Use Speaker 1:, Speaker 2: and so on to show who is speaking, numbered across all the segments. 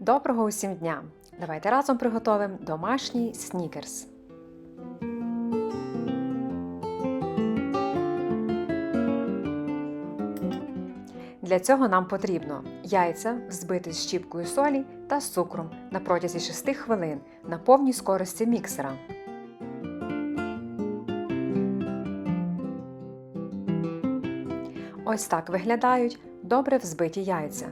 Speaker 1: Доброго усім дня! Давайте разом приготуємо домашній снікерс. Для цього нам потрібно яйця взбити з щіпкою солі та з цукром на протязі 6 хвилин на повній скорості міксера. Ось так виглядають добре взбиті яйця.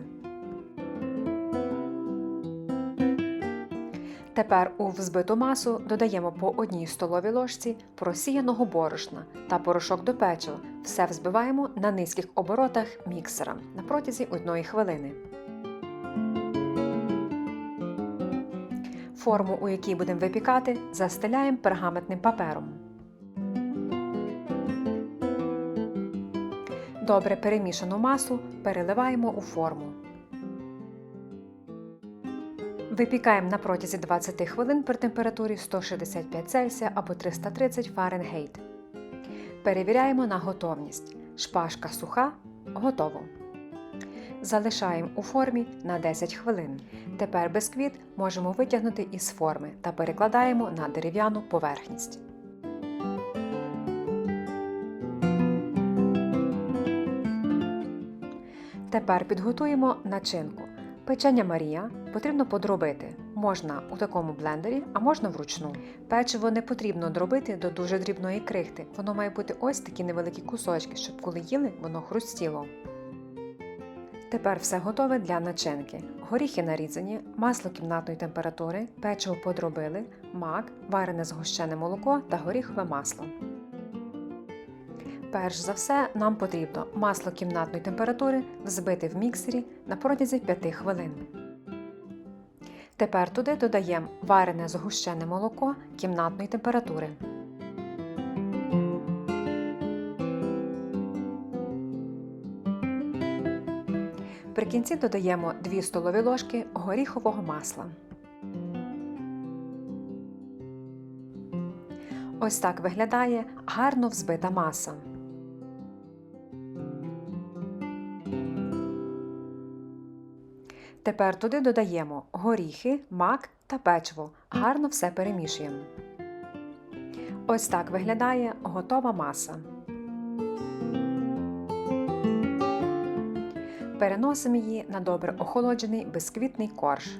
Speaker 1: Тепер у взбиту масу додаємо по одній столовій ложці просіяного борошна та порошок до печива. Все взбиваємо на низьких оборотах міксера на протязі одної хвилини. Форму, у якій будемо випікати, застеляємо пергаментним папером. Добре перемішану масу переливаємо у форму. Випікаємо на протязі 20 хвилин при температурі 165 Цельсія або 330 Фаренгейт. Перевіряємо на готовність. Шпажка суха. Готово. Залишаємо у формі на 10 хвилин. Тепер бисквіт можемо витягнути із форми та перекладаємо на дерев'яну поверхність. Тепер підготуємо начинку. Печення Марія потрібно подробити. Можна у такому блендері, а можна вручну. Печиво не потрібно дробити до дуже дрібної крихти. Воно має бути ось такі невеликі кусочки, щоб коли їли, воно хрустіло. Тепер все готове для начинки. Горіхи нарізані, масло кімнатної температури, печиво подробили, мак, варене згущене молоко та горіхове масло. Перш за все, нам потрібно масло кімнатної температури взбити в міксері на протязі 5 хвилин. Тепер туди додаємо варене згущене молоко кімнатної температури. При кінці додаємо 2 столові ложки горіхового масла. Ось так виглядає гарно взбита маса. Тепер туди додаємо горіхи, мак та печиво. Гарно все перемішуємо. Ось так виглядає готова маса. Переносимо її на добре охолоджений бисквітний корж.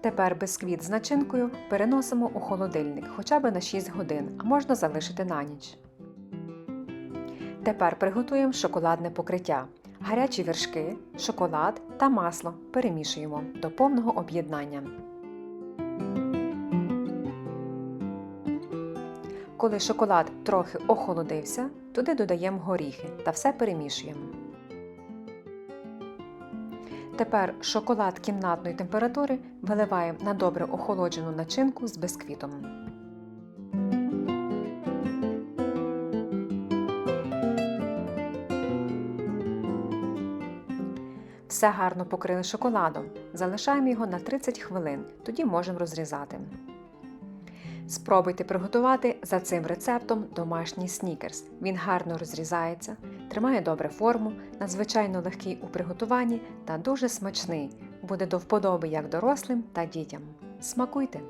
Speaker 1: Тепер бисквіт з начинкою переносимо у холодильник хоча б на 6 годин, а можна залишити на ніч. Тепер приготуємо шоколадне покриття. Гарячі вершки, шоколад та масло перемішуємо до повного об'єднання. Коли шоколад трохи охолодився, туди додаємо горіхи та все перемішуємо. Тепер шоколад кімнатної температури виливаємо на добре охолоджену начинку з бисквітом. Все гарно покрили шоколадом. Залишаємо його на 30 хвилин, тоді можемо розрізати. Спробуйте приготувати за цим рецептом домашній снікерс. Він гарно розрізається, тримає добре форму, надзвичайно легкий у приготуванні та дуже смачний. Буде до вподоби як дорослим та дітям. Смакуйте!